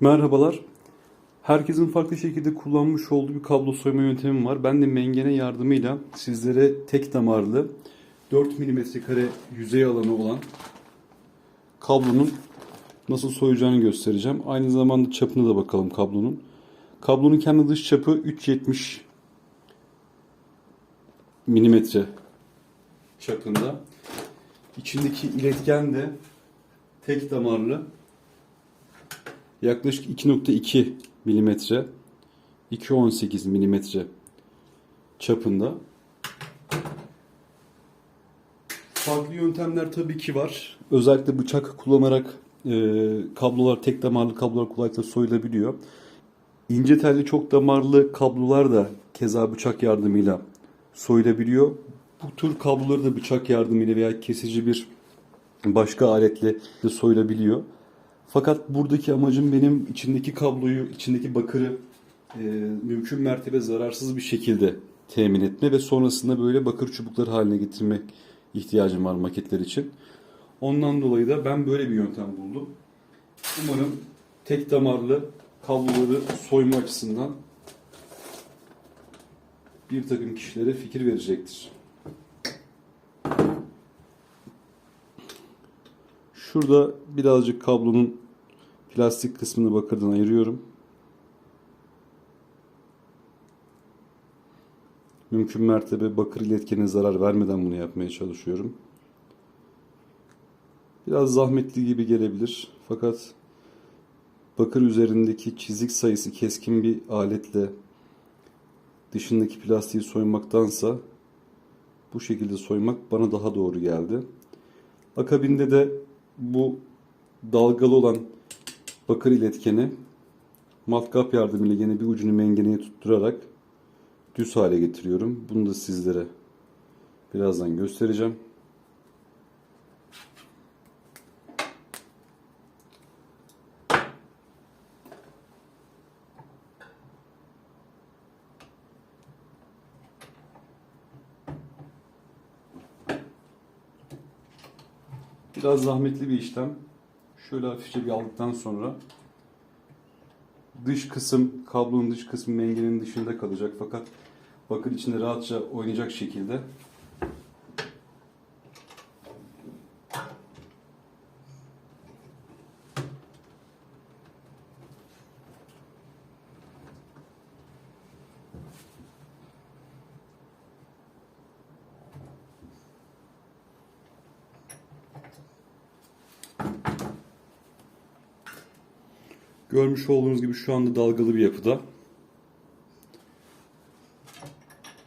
Merhabalar. Herkesin farklı şekilde kullanmış olduğu bir kablo soyma yöntemim var. Ben de mengene yardımıyla sizlere tek damarlı 4 mm kare yüzey alanı olan kablonun nasıl soyacağını göstereceğim. Aynı zamanda çapına da bakalım kablonun. Kablonun kendi dış çapı 3.70 milimetre çapında. İçindeki iletken de tek damarlı yaklaşık 2.2 milimetre 2.18 milimetre çapında. Farklı yöntemler tabii ki var. Özellikle bıçak kullanarak e, kablolar, tek damarlı kablolar kolaylıkla soyulabiliyor. İnce telli çok damarlı kablolar da keza bıçak yardımıyla soyulabiliyor. Bu tür kabloları da bıçak yardımıyla veya kesici bir başka aletle de soyulabiliyor. Fakat buradaki amacım benim içindeki kabloyu, içindeki bakırı e, mümkün mertebe zararsız bir şekilde temin etme ve sonrasında böyle bakır çubukları haline getirmek ihtiyacım var maketler için. Ondan dolayı da ben böyle bir yöntem buldum. Umarım tek damarlı kabloları soyma açısından bir takım kişilere fikir verecektir. Şurada birazcık kablonun plastik kısmını bakırdan ayırıyorum. Mümkün mertebe bakır iletkene zarar vermeden bunu yapmaya çalışıyorum. Biraz zahmetli gibi gelebilir. Fakat bakır üzerindeki çizik sayısı keskin bir aletle dışındaki plastiği soymaktansa bu şekilde soymak bana daha doğru geldi. Akabinde de bu dalgalı olan bakır iletkeni matkap yardımıyla yine bir ucunu mengeneye tutturarak düz hale getiriyorum. Bunu da sizlere birazdan göstereceğim. Biraz zahmetli bir işlem. Şöyle hafifçe bir aldıktan sonra dış kısım, kablonun dış kısmı mengenenin dışında kalacak. Fakat bakır içinde rahatça oynayacak şekilde Görmüş olduğunuz gibi şu anda dalgalı bir yapıda.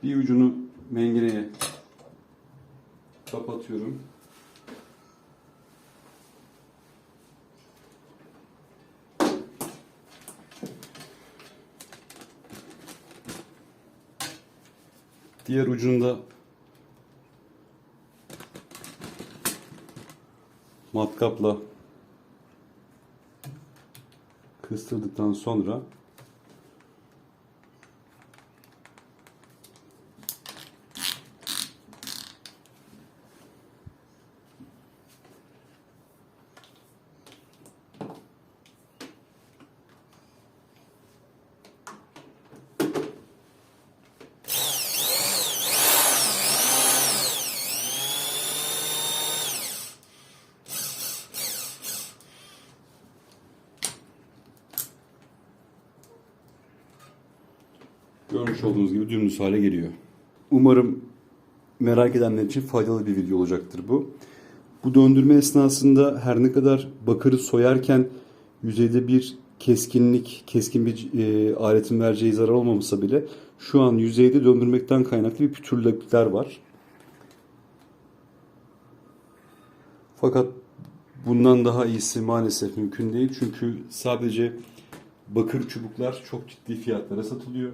Bir ucunu mengeneye kapatıyorum. Diğer ucunda matkapla kıstırdıktan sonra görmüş olduğunuz gibi dümdüz hale geliyor. Umarım merak edenler için faydalı bir video olacaktır bu. Bu döndürme esnasında her ne kadar bakırı soyarken yüzeyde bir keskinlik, keskin bir e, aletin vereceği zarar olmamasa bile şu an yüzeyde döndürmekten kaynaklı bir pütürlükler var. Fakat bundan daha iyisi maalesef mümkün değil. Çünkü sadece bakır çubuklar çok ciddi fiyatlara satılıyor.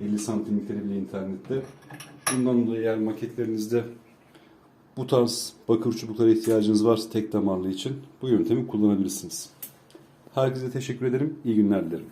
50 santimlikleri bile internette. Bundan dolayı eğer maketlerinizde bu tarz bakır çubuklara ihtiyacınız varsa tek damarlı için bu yöntemi kullanabilirsiniz. Herkese teşekkür ederim. İyi günler dilerim.